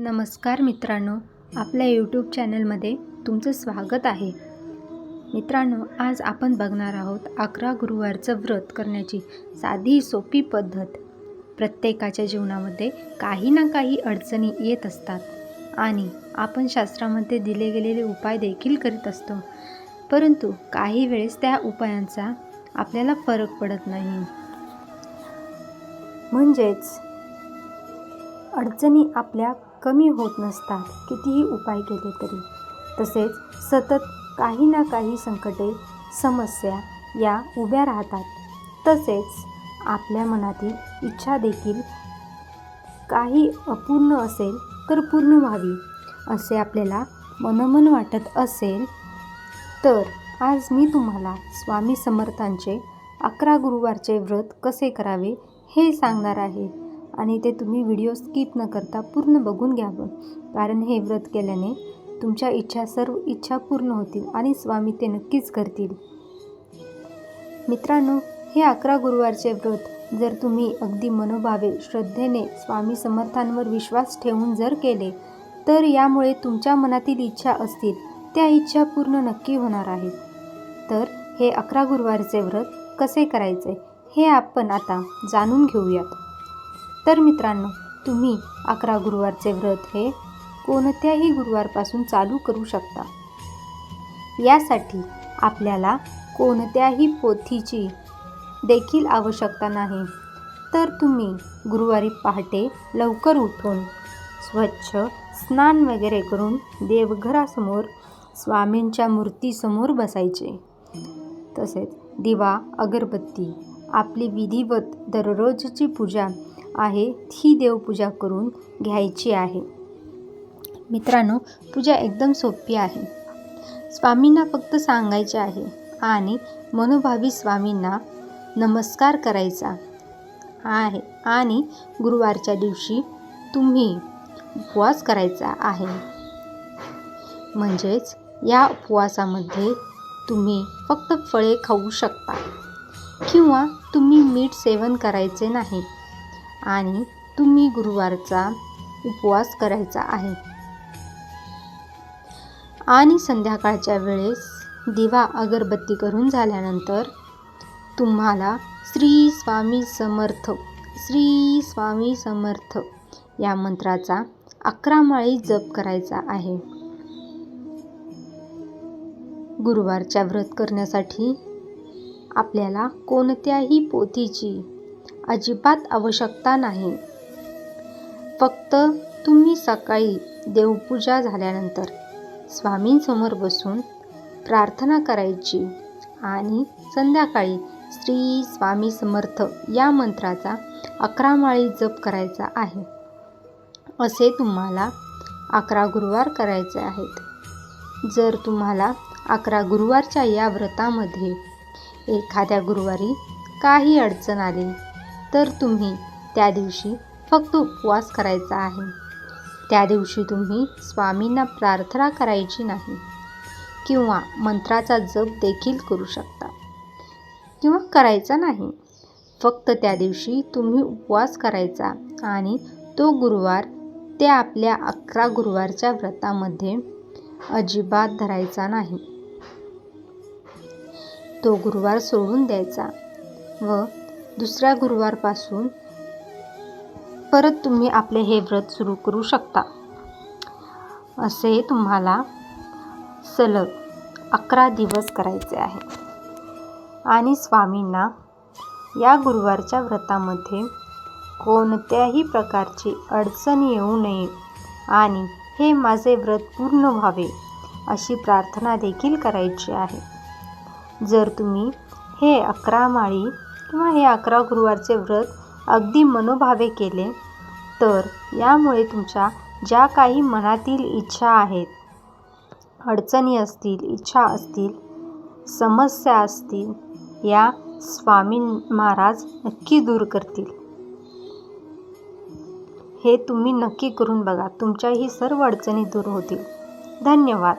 नमस्कार मित्रांनो आपल्या यूट्यूब चॅनलमध्ये तुमचं स्वागत आहे. मित्रांनो आज आपण बघणार आहोत अकरा गुरुवारचं व्रत करण्याची साधी सोपी पद्धत. प्रत्येकाच्या जीवनामध्ये काही ना काही अडचणी येत असतात आणि आपण शास्त्रामध्ये दिले गेलेले उपाय देखील करीत असतो. परंतु काही वेळेस त्या उपायांचा आपल्याला फरक पडत नाही. म्हणजेच अडचणी आपल्या कमी होत नसतात. कितीही उपाय केले तरी. तसेच सतत काही ना काही संकटे समस्या या उभ्या राहतात. तसेच आपल्या मनातील इच्छा देखील काही अपूर्ण असेल तर पूर्ण व्हावी. असे आपल्याला मनोमन वाटत असेल तर आज मी तुम्हाला स्वामी समर्थांचे अकरा गुरुवारचे व्रत कसे करावे हे सांगणार आहे. आणि ते तुम्ही व्हिडिओ स्किप न करता पूर्ण बघून घ्यावं कारण हे व्रत केल्याने तुमच्या इच्छा सर्व इच्छा पूर्ण होतील आणि स्वामी ते नक्कीच करतील. मित्रांनो हे अकरा गुरुवारचे व्रत जर तुम्ही अगदी मनोभावे श्रद्धेने स्वामी समर्थांवर विश्वास ठेवून जर केले तर यामुळे तुमच्या मनातील इच्छा असतील त्या इच्छा पूर्ण नक्की होणार आहेत. तर हे अकरा गुरुवारचे व्रत कसे करायचे हे आपण आता जाणून घेऊयात. तर मित्रांनो तुम्ही अकरा गुरुवारचे व्रत हे कोणत्याही गुरुवारपासून चालू करू शकता. यासाठी आपल्याला कोणत्याही पोथीची देखील आवश्यकता नाही. तर तुम्ही गुरुवारी पहाटे लवकर उठून स्वच्छ स्नान वगैरे करून देवघरासमोर स्वामींच्या मूर्तीसमोर बसायचे. तसेच दिवा अगरबत्ती आपली विधिवत दररोजची पूजा आहे ती देवपूजा करून घ्यायची आहे. मित्रांनो पूजा एकदम सोपी आहे. स्वामींना फक्त सांगायचे आहे आणि मनोभावी स्वामींना नमस्कार करायचा आहे आणि गुरुवारच्या दिवशी तुम्ही उपवास करायचा आहे. म्हणजेच या उपवासामध्ये तुम्ही फक्त फळे खाऊ शकता किंवा तुम्ही मीठ सेवन करायचे नाही. आणि तुम्ही गुरुवारचा उपवास करायचा आहे. आणि संध्याकाळच्या वेळेस दिवा अगरबत्ती करून झाल्यानंतर तुम्हाला श्री स्वामी समर्थ श्री स्वामी समर्थ या मंत्राचा अकरा माळी जप करायचा आहे. गुरुवारच्या व्रत करण्यासाठी आपल्याला कोणत्याही पोथीची अजिबात आवश्यकता नाही. फक्त तुम्ही सकाळी देवपूजा झाल्यानंतर स्वामींसमोर बसून प्रार्थना करायची आणि संध्याकाळी श्री स्वामी समर्थ या मंत्राचा अकरा माळी जप करायचा आहे. असे तुम्हाला अकरा गुरुवार करायचे आहेत. जर तुम्हाला अकरा गुरुवारच्या या व्रतामध्ये एखाद्या गुरुवारी काही अडचण आली तर तुम्ही त्या दिवशी फक्त उपवास करायचा आहे. त्या दिवशी तुम्ही स्वामींना प्रार्थना करायची नाही किंवा मंत्राचा जप देखील करू शकता किंवा करायचा नाही. फक्त त्या दिवशी तुम्ही उपवास करायचा आणि तो गुरुवार ते आपल्या अकरा गुरुवारच्या व्रतामध्ये अजिबात धरायचा नाही. तो गुरुवार सोडून द्यायचा व दुसऱ्या गुरुवारपासून परत तुम्ही आपले हे व्रत सुरू करू शकता. असे तुम्हाला सलग अकरा दिवस करायचे आहे. आणि स्वामींना या गुरुवारच्या व्रतामध्ये कोणत्याही प्रकारची अडचण येऊ नये आणि हे माझे व्रत पूर्ण व्हावे अशी प्रार्थना देखील करायची आहे. जर तुम्ही हे अकरा माळी किंवा हे अकरा गुरुवारचे व्रत अगदी मनोभावे केले तर यामुळे तुमच्या ज्या काही मनातील इच्छा आहेत अडचणी असतील इच्छा असतील समस्या असतील या स्वामी महाराज नक्की दूर करतील. हे तुम्ही नक्की करून बघा. तुमच्या ही सर्व अडचणी दूर होतील. धन्यवाद.